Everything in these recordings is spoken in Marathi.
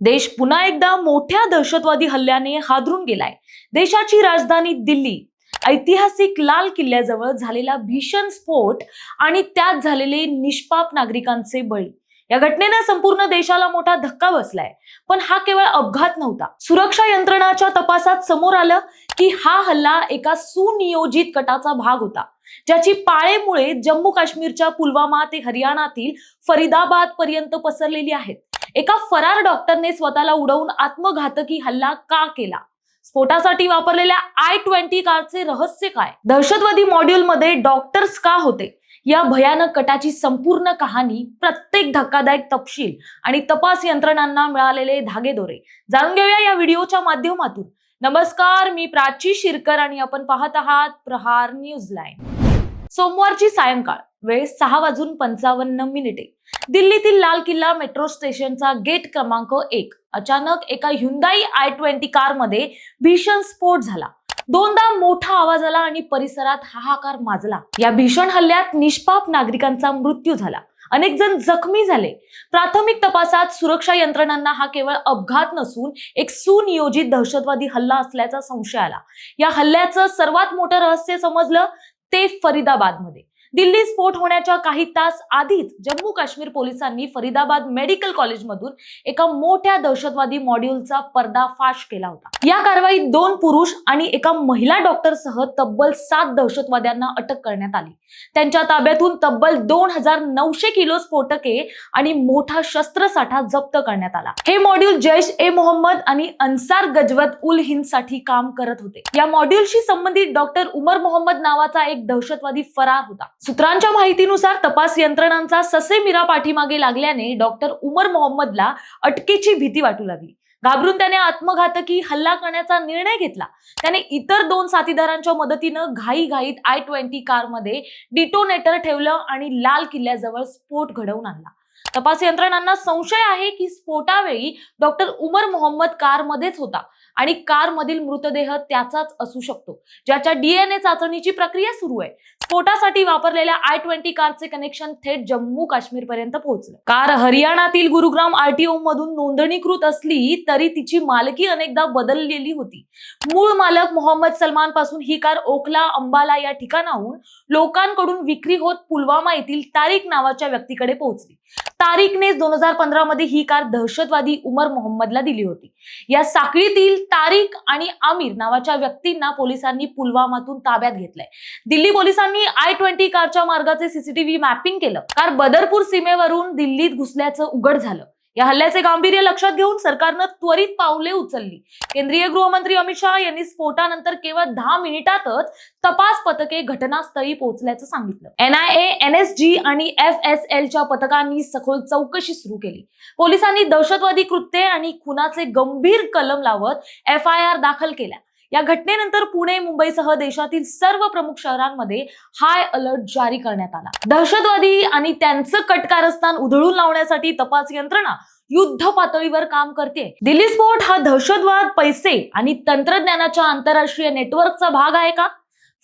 देश पुन्हा एकदा मोठ्या दहशतवादी हल्ल्याने हादरून गेलाय. देशाची राजधानी दिल्ली ऐतिहासिक लाल किल्ल्याजवळ झालेला भीषण स्फोट आणि त्यात झालेले निष्पाप नागरिकांचे बळी. या घटनेनं संपूर्ण देशाला मोठा धक्का बसलाय. पण हा केवळ अपघात नव्हता. सुरक्षा यंत्रणाच्या तपासात समोर आलं की हा हल्ला एका सुनियोजित कटाचा भाग होता. ज्याची पाळेमुळे जम्मू काश्मीरच्या पुलवामा ते हरियाणातील फरीदाबाद पर्यंत पसरलेली आहेत. एका फरार डॉक्टरने स्वतःला उडवून आत्मघातकी हल्ला का केला? स्फोटासाठी वापरलेल्या आय ट्वेंटी कारचे रहस्य काय? दहशतवादी मॉड्यूलमध्ये डॉक्टर्स का होते? या भयानक कटाची संपूर्ण कहाणी प्रत्येक धक्कादायक तपशील आणि तपास यंत्रणांना मिळालेले धागेदोरे. जाणून घेऊया या व्हिडिओच्या माध्यमातून. नमस्कार मी प्राची शिरकर आणि आपण पाहत आहात प्रहार न्यूज लाईन सोमवारची सायंकाळ. वेळ सहा वाजून पंचावन्न मिनिटे. दिल्लीतील लाल किल्ला मेट्रो स्टेशनचा गेट क्रमांक एक. अचानक एका हुंदाई आय ट्वेंटी कारमध्ये भीषण स्फोट झाला. दोनदा मोठा आवाज आला आणि परिसरात हाहाकार माजला. या भीषण हल्ल्यात निष्पाप नागरिकांचा मृत्यू झाला. अनेक जण जखमी झाले. प्राथमिक तपासात सुरक्षा यंत्रणांना हा केवळ अपघात नसून एक सुनियोजित दहशतवादी हल्ला असल्याचा संशय आला. या हल्ल्याचं सर्वात मोठं रहस्य समजलं ते फरीदाबादमध्ये. दिल्ली स्फोट होण्याच्या काही तास आधीच जम्मू काश्मीर पोलिसांनी फरीदाबाद मेडिकल कॉलेजमधून एका मोठ्या दहशतवादी मॉड्यूलचा पर्दाफाश केला होता. या कारवाईत दोन पुरुष आणि एका महिला डॉक्टरसह तब्बल सात दहशतवाद्यांना अटक करण्यात आली. त्यांच्या ताब्यातून तब्बल दोन हजार नऊशे किलो स्फोटके आणि मोठा शस्त्रसाठा जप्त करण्यात आला. हे मॉड्यूल जैश ए मोहम्मद आणि अन्सार गजवत उल हिंदसाठी काम करत होते. या मॉड्यूलशी संबंधित डॉक्टर उमर मोहम्मद नावाचा एक दहशतवादी फरार होता. सूत्रांच्या माहितीनुसार तपास यंत्रणांचा ससेमिरा पाठीमागे लागल्याने डॉक्टर उमर मोहम्मदला अटकेची भीती वाटू लागली. घाबरून त्याने आत्मघातकी हल्ला करण्याचा निर्णय घेतला. त्याने इतर दोन साथीदारांच्या मदतीनं घाईघाईत आय ट्वेंटी कारमध्ये डिटोनेटर ठेवलं आणि लाल किल्ल्याजवळ स्फोट घडवून आणला. तपास यंत्रणांना संशय आहे की स्फोटावेळी डॉक्टर उमर मोहम्मद कारमध्येच होता. आणि कारमधील मृतदेह त्याचाच असू शकतो ज्याच्या डीएनए चाचणीची प्रक्रिया सुरू आहे. स्फोटासाठी वापरलेल्या आय ट्वेंटी कारचे कनेक्शन थेट जम्मू काश्मीर पर्यंत पोहोचलं. कार हरियाणातील गुरुग्राम आरटीओ मधून नोंदणीकृत असली तरी तिची मालकी अनेकदा बदललेली होती. मूळ मालक मोहम्मद सलमानपासून ही कार ओखला अंबाला या ठिकाणाहून लोकांकडून विक्री होत पुलवामा येथील तारीख नावाच्या व्यक्तीकडे पोहोचली. तारिकने दोन हजार पंधरा मध्ये ही कार दहशतवादी उमर मोहम्मदला दिली होती. या साखळीतील तारिक आणि आमिर नावाच्या व्यक्तींना पोलिसांनी पुलवामातून ताब्यात घेतलंय. दिल्ली पोलिसांनी आय ट्वेंटी कारच्या मार्गाचे सीसीटीव्ही मॅपिंग केलं. कार बदरपूर सीमेवरून दिल्लीत घुसल्याचं उघड झालं. या हल्ल्याचे गांभीर्य लक्षात घेऊन सरकारनं त्वरित पावले उचलली. केंद्रीय गृहमंत्री अमित शहा यांनी स्फोटानंतर केवळ दहा मिनिटातच तपास पथके घटनास्थळी पोहोचल्याचं सांगितलं. एनआयए एनएसजी आणि एफ एस एलच्या पथकांनी सखोल चौकशी सुरू केली. पोलिसांनी दहशतवादी कृत्ये आणि खुनाचे गंभीर कलम लावत एफ आय आर दाखल केल्या. या घटनेनंतर पुणे मुंबईसह देशातील सर्व प्रमुख शहरांमध्ये हाय अलर्ट जारी करण्यात आला. दहशतवादी आणि त्यांचं कटकारस्थान उधळून लावण्यासाठी तपास यंत्रणा युद्ध पातळीवर काम करते. दिल्ली स्फोट हा दहशतवाद पैसे आणि तंत्रज्ञानाच्या आंतरराष्ट्रीय नेटवर्कचा भाग आहे का?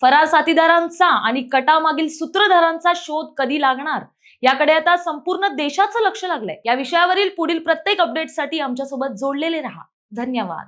फरार साथीदारांचा आणि कटामागील सूत्रधारांचा शोध कधी लागणार? याकडे आता संपूर्ण देशाचं लक्ष लागलंय. या विषयावरील पुढील प्रत्येक अपडेटसाठी आमच्यासोबत जोडलेले राहा. धन्यवाद.